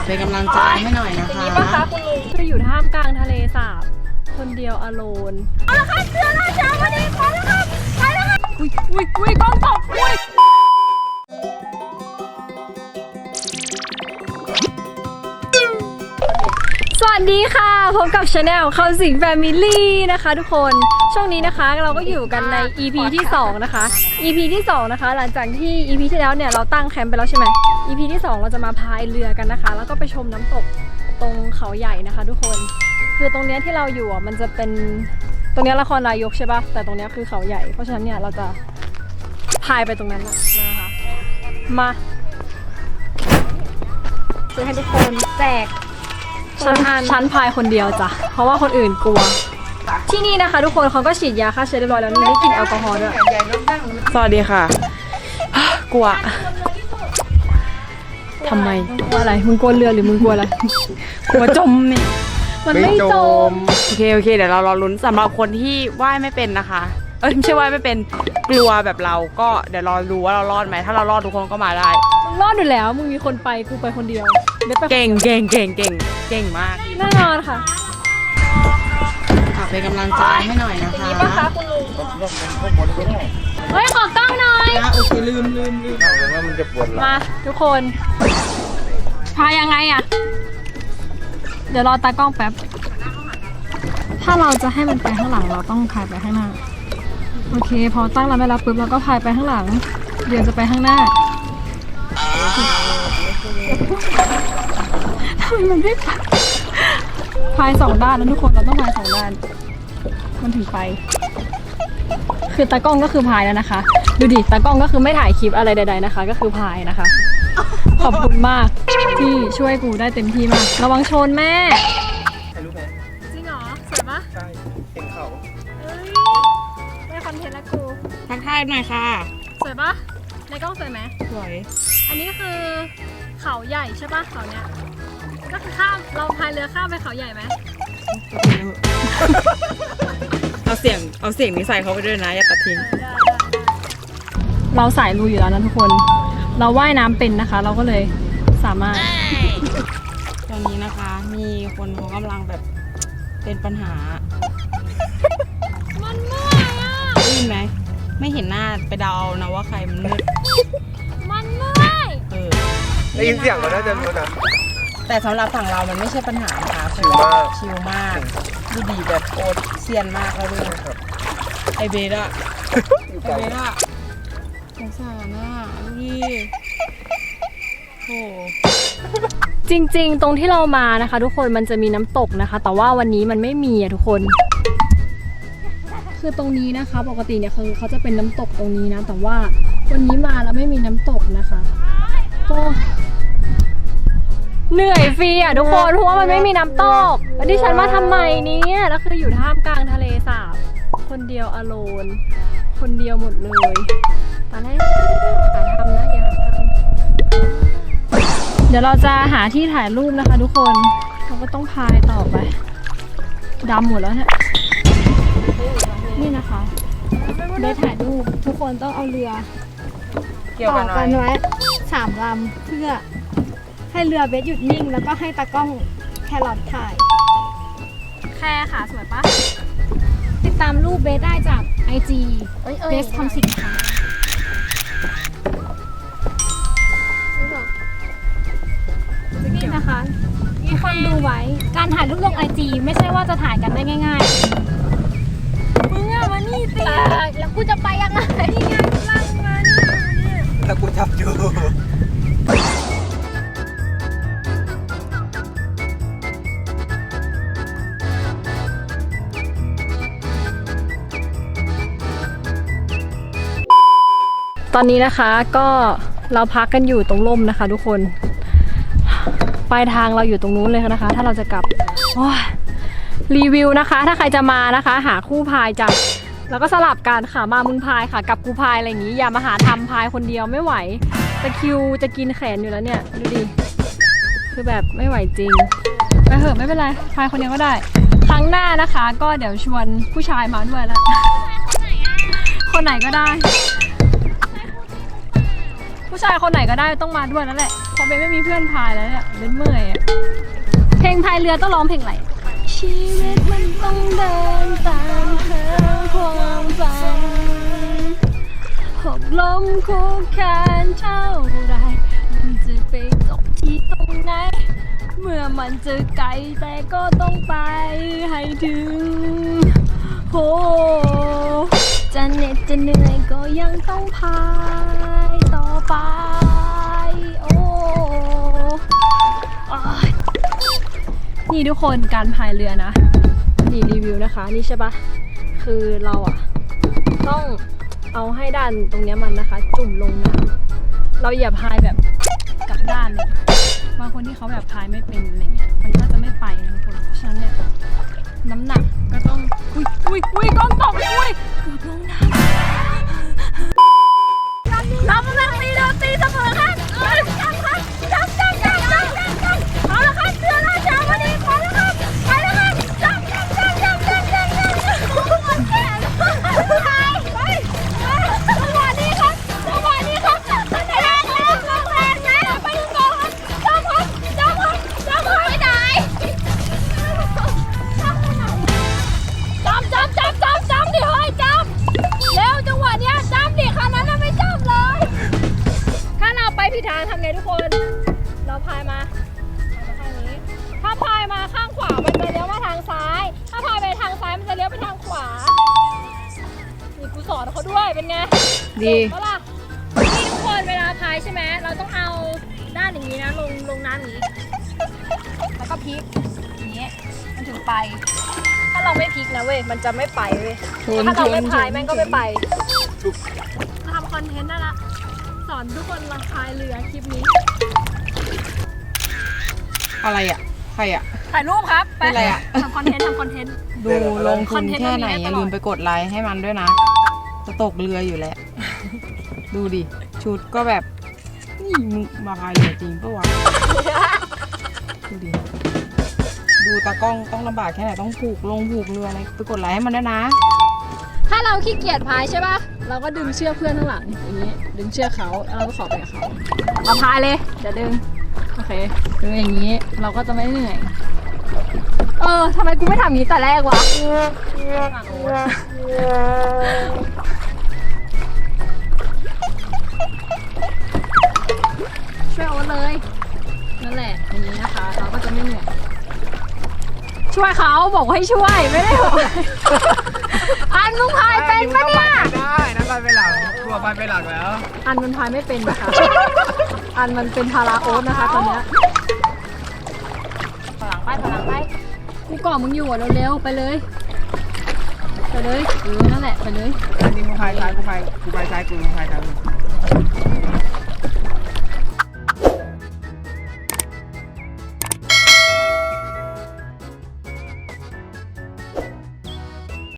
ากเป็นกำลังใจให้หน่อยนะคะปะคะคุณลุงจะอยู่ท่ามกลางทะเลสาบ คนเดียวอโลนเอาละค่ะเสือราชาวันนี้ไปแล้วค่ะไปแล้วค่ะอุ้ยอุ้ยอุ้ยกล้องตกอุ้ย วัสดีค่ะ พบกับชาแนลคำสิงแฟมิลี่นะคะทุกคน ช่วงนี้นะคะเราก็อยู่กันใน EP ที่ 2 นะคะ EP ที่ 2 นะคะ หลังจากที่ EP ที่แล้วเนี่ยเราตั้งแคมป์ไปแล้วใช่ไหม EP ที่ 2 เราจะมาพายเรือกันนะคะ แล้วก็ไปชมน้ำตกตรงเขาใหญ่นะคะ ทุกคน คือตรงเนี้ยที่เราอยู่อะมันจะเป็นตรงเนี้ยละครนายกใช่ปะแต่ตรงเนี้ยคือเขาใหญ่ เพราะฉะนั้นเนี่ยเราจะพายไปตรงนั้นนะนะคะ มาซื้อให้ทุกคนแจก ฉันฉันพายคนเดียวจ้ะ เพราะว่าคนอื่นกลัว ที่นี่นะคะ ทุกคนเขาก็ฉีดยาฆ่าเชื้อเรียบร้อยแล้วนี่ไม่กินแอลกอฮอล์ด้วยสวัสดีค่ะ กลัวทำไมกลัวอะไร มึงกลัวเรือหรือมึงกลัวอะไร กลัวจมเนี่ยมันไม่จม โอเคโอเค เดี๋ยวเรารอลุ้นสำหรับคนที่ว่ายไม่เป็นนะคะ เอ้ยไม่ใช่ว่ายไม่เป็นกลัวแบบเราก็เดี๋ยวรอดูว่าเรารอดไหมถ้าเรารอดทุกคนก็มาได้ มึงรอดอยู่แล้ว มึงมีคนไปกูไปคนเดียวไม่ไปเก่งเก่งเก่งเก่งเก่งมากแน่นอนค่ะฝากเป็นกำลังใจให้หน่อยนะคะนี่ปะคะคุณลุงเฮ้ยขอกล้องหน่อยอะโอเคลืมลืมลืมว่ามันจะปวดหลังมาทุกคนพายังไงอะเดี๋ยวรอตากล้องแป๊บ ถ้าเราจะให้มันไปข้างหลังเราต้องพายไปข้างหน้า โอเค พอตั้งลำไม่รับปุ๊บเราก็พายไปข้างหลัง เดี๋ยวจะไปข้างหน้าทำไมมันไม่ไปพายสองด้านนะทุกคนเราต้องพายสองด้าน มันถึงไป คือตากล้องก็คือพายแล้วนะคะ ดูดิตากล้องก็คือไม่ถ่ายคลิปอะไรใด ๆนะคะ ก็คือพายนะคะ ขอบคุณมากที่ช่วยกูได้เต็มที่มาก ระวังชนแม่ถ่ายรูปไหมจริงเหรอสวยปะใช่เห็นเขาเอ้ยได้คอนเทนต์แล้วกูทักทายหน่อยค่ะ สวยปะในกล้องสวยไหม สวย อันนี้คือเขาใหญ่ใช่ปะเขาเนี้ย ก็คือข้ามเราพายเรือข้ามไปเขาใหญ่ไหมเอาเสียงเอาเสียงนี้ใส่เขาไปด้วยนะ อย่าตัดทิ้ง เราสายลุยอยู่แล้วนะทุกคน เราว่ายน้ำเป็นนะคะ เราก็เลยสามารถ ตอนนี้นะคะ มีคนเขากำลังแบบเป็นปัญหา ไม่เห็นหน้าไปเดาเอานะว่าใครมันมืดมันเมื่อยเออได้ยินเสียงแล้วน่าจะรู้นะ แต่สำหรับฝั่งเรามันไม่ใช่ปัญหานะคะชิลมาก ชิลมากดูดีแบบโคตรเซียนมากแล้วด้วยไอเบสอะไอเบสอะสงสารอะดูดิโอ้จริง ๆ ตรงที่เรามานะคะ ทุกคนมันจะมีน้ำตกนะคะ แต่ว่าวันนี้มันไม่มีอะทุกคน คือตรงนี้นะคะ ปกติเนี่ยคือเขาจะเป็นน้ำตกตรงนี้นะ แต่ว่าวันนี้มาแล้วไม่มีน้ำตกนะคะ ก็เหนื่อยฟรีอะทุกคนเพราะว่ามันไม่มีน้ำตกแล้วดิฉันมาทำไมเนี่ยแล้วคืออยู่ท่ามกลางทะเลสาบ คนเดียวอโลน คนเดียวหมดเลยตอนแรกหาทำนะอย่าหาทำเดี๋ยวเราจะหาที่ถ่ายรูปนะคะ ทุกคนเราก็ต้องพายต่อไปดำหมดแล้วเนี่ย นี่นะคะได้ถ่ายรูปทุกคนต้องเอาเรือเกี่ยวต่กัอนไหมกันไว้สามลำเพื่อให้เรือเบสหยุดนิ่ง แล้วก็ให้ตากล้องแครอทถ่าย แค่ค่ะสวยปะติดตามรูปเบสได้จาก IG เบสคำสิงค่ะนี่นะคะทุกคนดูไว้การถ่ายรูปลงไอจีไม่ใช่ว่าจะถ่ายกันได้ง่ายๆมึ งอะมานี่สิแล้วกูจะไปยังไงนี่ไงล่างมานี่แล้วกูจับอยู่ตอนนี้นะคะก็เราพักกันอยู่ตรงร่มนะคะ ทุกคนปลายทางเราอยู่ตรงนู้นเลยนะคะ ถ้าเราจะกลับรีวิวนะคะ ถ้าใครจะมานะคะ หาคู่พายจับ แล้วก็สลับกันค่ะมามึงพายค่ะกับกูพายอะไรอย่างนี้ อย่ามาหาทำพายคนเดียวไม่ไหวตะคิวจะกินแขนอยู่แล้วเนี่ย ดูดิ คือแบบไม่ไหวจริงไปเถอะไม่เป็นไร พายคนเดียวก็ได้ ครั้งหน้านะคะ ก็เดี๋ยวชวนผู้ชายมาด้วยล้วคนไหนก็ได้ ผู้ชายคนไหนก็ได้ต้องมาด้วยแล้วแหละเพราะเบนไม่มีเพื่อนพายแล้วเนี่ยเบนเมื่อยอะเพลงพายเรือต้องร้องเพลงอะไรชีวิตมันต้องเดินตามหา ความฝันหกล้มคุกคานเท่าไรมันจะไปจบที่ตรงไหน เมื่อมันจะไกลแต่ก็ต้องไปให้ถึงโหจะเหน็ดจะเหนื่อยก็ยังต้องพายต่อไป โอ้นี่ทุกคนการพายเรือนะ นี่รีวิวนะคะ นี่ใช่ปะ คือเราอะต้องเอาให้ด้านตรงเนี้ยมันนะคะ จุ่มลงน้ำเราอย่าพายแบบกลับด้านเลยบางคนที่เขาแบบพายไม่เป็นอะไรเงี้ยมันก็จะไม่ไปนะทุกคนเพราะฉะนั้นเนี่ยน้ำหนัก อนเขาด้วยเป็นไงดีเปะล่ะนี่ทุกคนเวลาพายใช่ไหมเราต้องเอาด้านอย่างนี้นะลงลงน้ำอย่างนี้ แล้วก็พลิกอย่างนี้มันถึงไป ถ้าเราไม่พลิกนะเว้ยมันจะไม่ไปเว้ยชนถ้าเราไม่ชนพายชน แม่งก็ไม่ไปทำคอนเทนต์ได้ละสอนทุกคนลองพายเรือคลิปนี้อะไรอะ ใครอะ ถ่ายรูปครับไปเป็นไรอะ ทำคอนเทนต์ทำคอนเทนต์ ดูลงทุนแค่ไหนคอนเทนต์มันมีได้ตลอดอย่าลืมไปกดไลค์ให้มันด้วยนะ จะตกเรืออยู่แล้ว ดูดิ ชุดก็แบบ นี่มึงมาพายเรือจริงปะวะ ดูดิ ดูตากล้องต้องลำบากแค่ไหนต้องผูกลงผูกเรืออะไรไปกดไลค์ให้มันด้วยนะ ถ้าเราขี้เกียจพายใช่ปะเราก็ดึงเชือกเพื่อนข้างหลังอย่างนี้ ดึงเชือกเขาแล้วเราก็ขอไปกับเขาเราพายเลยเดี๋ยวดึง โอเคดึงอย่างนี้เราก็จะไม่เหนื่อย เออทำไมกูไม่ทำอย่างนี้แต่แรกวะ ช่วยโอ๊ตเลย นั่นแหละอย่างนี้นะคะเราก็จะไม่เหนื่อยช่วยเขาบอกว่าให้ช่วยไม่ได้บอกอันมึงพายเป็นปะเนี่ย ได้นะไปไปหลังกลัวไปไปหลังแล้ว อันมันพายไม่เป็นนะคะ อันมันเป็นพาราโอ๊ตนะคะตอนเนี้ยถลังไปถลังไป กูเกาะมึงอยู่อะเร็วๆไปเลย ไปเลยเออนั่นแหละไปเลย อันนี้กูพายซ้ายกูพายกูพายซ้ายกูพายซ้าย